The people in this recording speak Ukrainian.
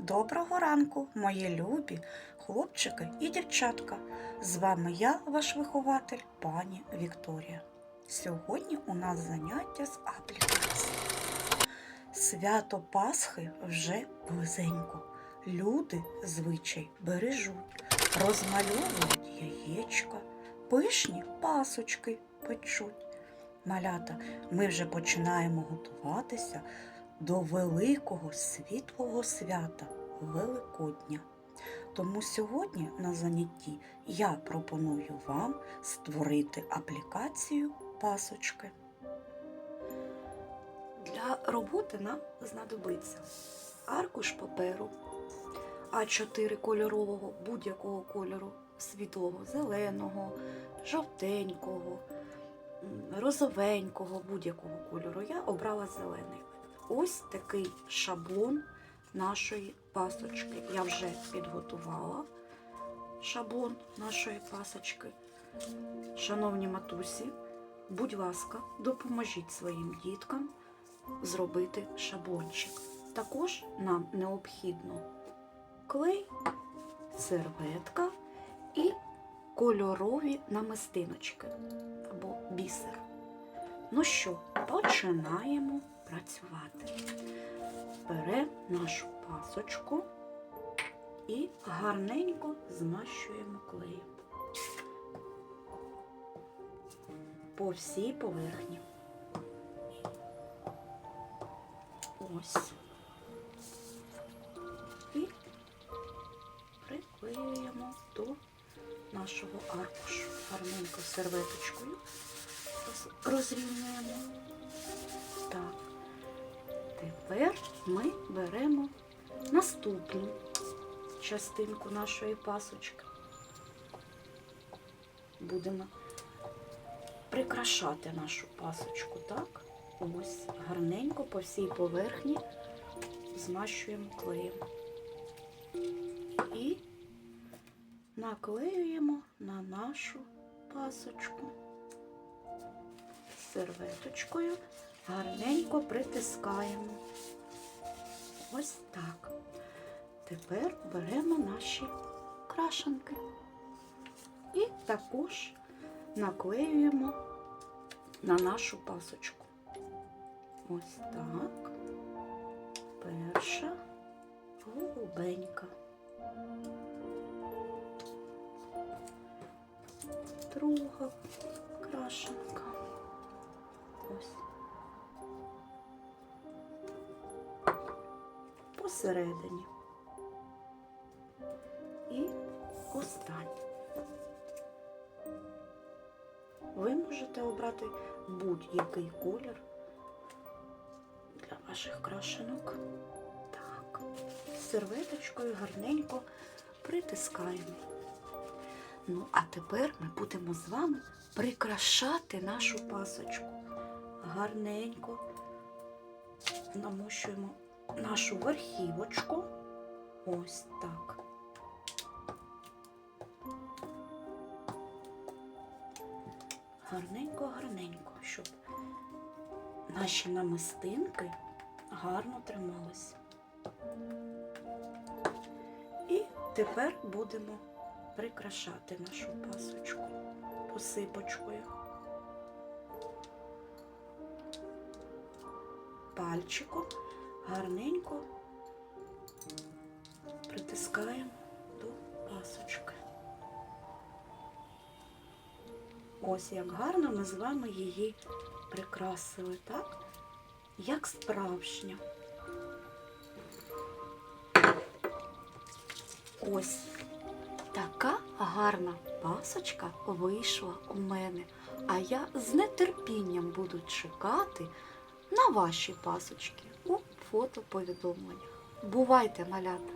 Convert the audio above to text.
Доброго ранку, мої любі хлопчики і дівчатка. З вами я, ваш вихователь, пані Вікторія. Сьогодні у нас заняття з аплікації. Свято Пасхи вже близенько. Люди звичай бережуть, розмальовують яєчка, пишні пасочки печуть. Малята, ми вже починаємо готуватися до великого світлого свята Великодня. Тому сьогодні на занятті я пропоную вам створити аплікацію пасочки. Для роботи нам знадобиться аркуш паперу А4 кольорового будь-якого кольору світлого, зеленого, жовтенького, розовенького, будь-якого кольору. Я обрала зелений. Ось такий шаблон нашої пасочки. Я вже підготувала шаблон нашої пасочки. Шановні матусі, будь ласка, допоможіть своїм діткам зробити шаблончик. Також нам необхідно клей, серветка і кольорові намистиночки або бісер. Ну що, починаємо працювати. Беремо нашу пасочку і гарненько змащуємо клеєм по всій поверхні. Ось. І приклеюємо до нашого аркушу. Гарненько серветочкою розрівнюємо. Тепер ми беремо наступну частинку нашої пасочки. Будемо прикрашати нашу пасочку, так? Ось гарненько по всій поверхні змащуємо клеєм. І наклеюємо на нашу пасочку серветочкою гарненько притискаємо. Ось так. Тепер беремо наші крашенки і також наклеюємо на нашу пасочку. Ось так. Перша голубенька. Друга крашенка. Ось. Посередині. І останнє. Ви можете обрати будь-який колір для ваших крашенок. Так, серветочкою гарненько притискаємо. Ну, а тепер ми будемо з вами прикрашати нашу пасочку. Гарненько намощуємо нашу верхівочку. Ось так. Гарненько-гарненько, щоб наші намистинки гарно трималися. І тепер будемо прикрашати нашу пасочку посипочкою. Пальчиком гарненько притискаємо до пасочки. Ось як гарно ми з вами її прикрасили, так? Як справжня. Ось така гарна пасочка вийшла у мене, а я з нетерпінням буду чекати на ваші пасочки у фотоповідомленнях. Бувайте, малята!